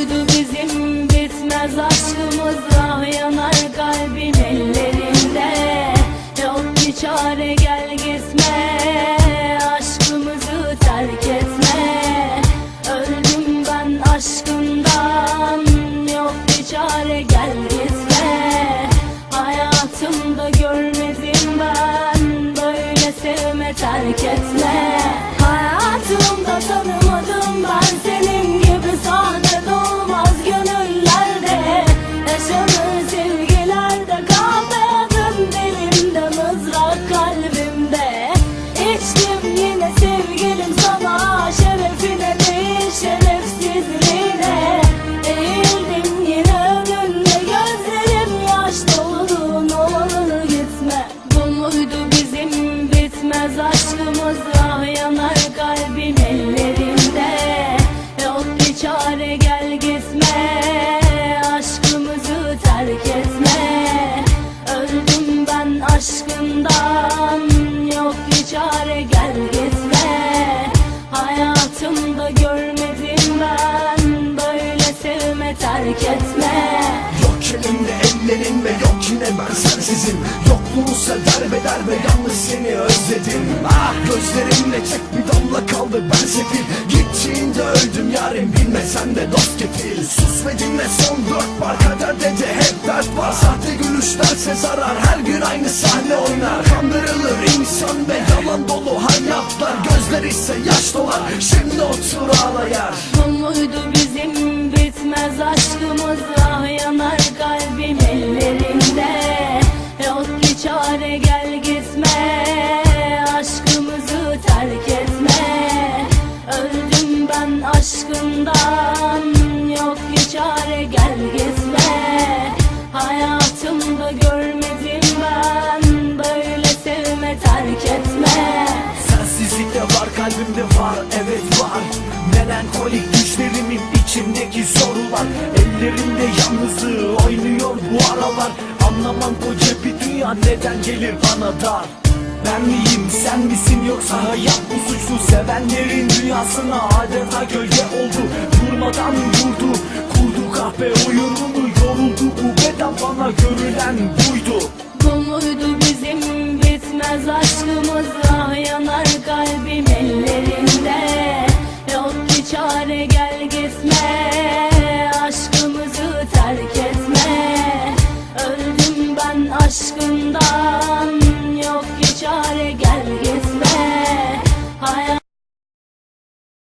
buydu bizim bitmez aşkımıza ah Yanar kalbin ellerinde. Yok bir çare gel gitme Aşkımızı terk etme. Öldüm ben aşkından Yok bir çare gel gitme. Hayatımda görmedim ben Böyle sevme terk etme Sevgilim sana şerefine değil şerefsizliğine Eğildim. Yine önünde gözlerim yaş doldu ne olur gitme. Bu muydu bizim bitmez aşkımız? Ah kalbim ellerimde Yok e bir çare gel gitme. Aşkımızı terk etme. Öldüm ben aşkımdan. Yok bir çare gel terk etme. Yok elimde ellerin ve yok yine ben sensizim. Yokluğunsa derbeder ve yalnız seni özledim. Ah gözlerimle tek bir damla kaldı ben sefil. Gittiğinde öldüm yarim bilmesen de dost kefil. Sus ve dinle son dört var kaderde de hep dert var. Sahte gülüşlerse zarar her gün aynı sahne oynar. Kandırılır insan ve yalan dolu hayatlar. Gözler ise yaş dolar şimdi otur ağlayar Bu muydu bizim bitmez aşkımız Ah yanar kalbim ellerinde. Yok ki çare gel gitme Aşkımızı terk etme. Öldüm ben aşkından Yok ki çare gel gitme. Hayatımda görmedim ben Böyle sevme terk etme. Sensizlikte var kalbimde var evet var. Melankolik düşlerimin içindeki sorular. Ellerimde yalnızlığı oynuyor bu aralar. Anlamam koca bir dünya neden gelir bana dar ben miyim sen misin yoksa hayat bu suçlu? Sevenlerin dünyasına adeta gölge oldu. Durmadan durdu. Kurdu kahve oyununu Yoruldu. Bu beden bana görülen buydu. Bu muydu bizim bitmez aşkımız? Ah yanar kalbim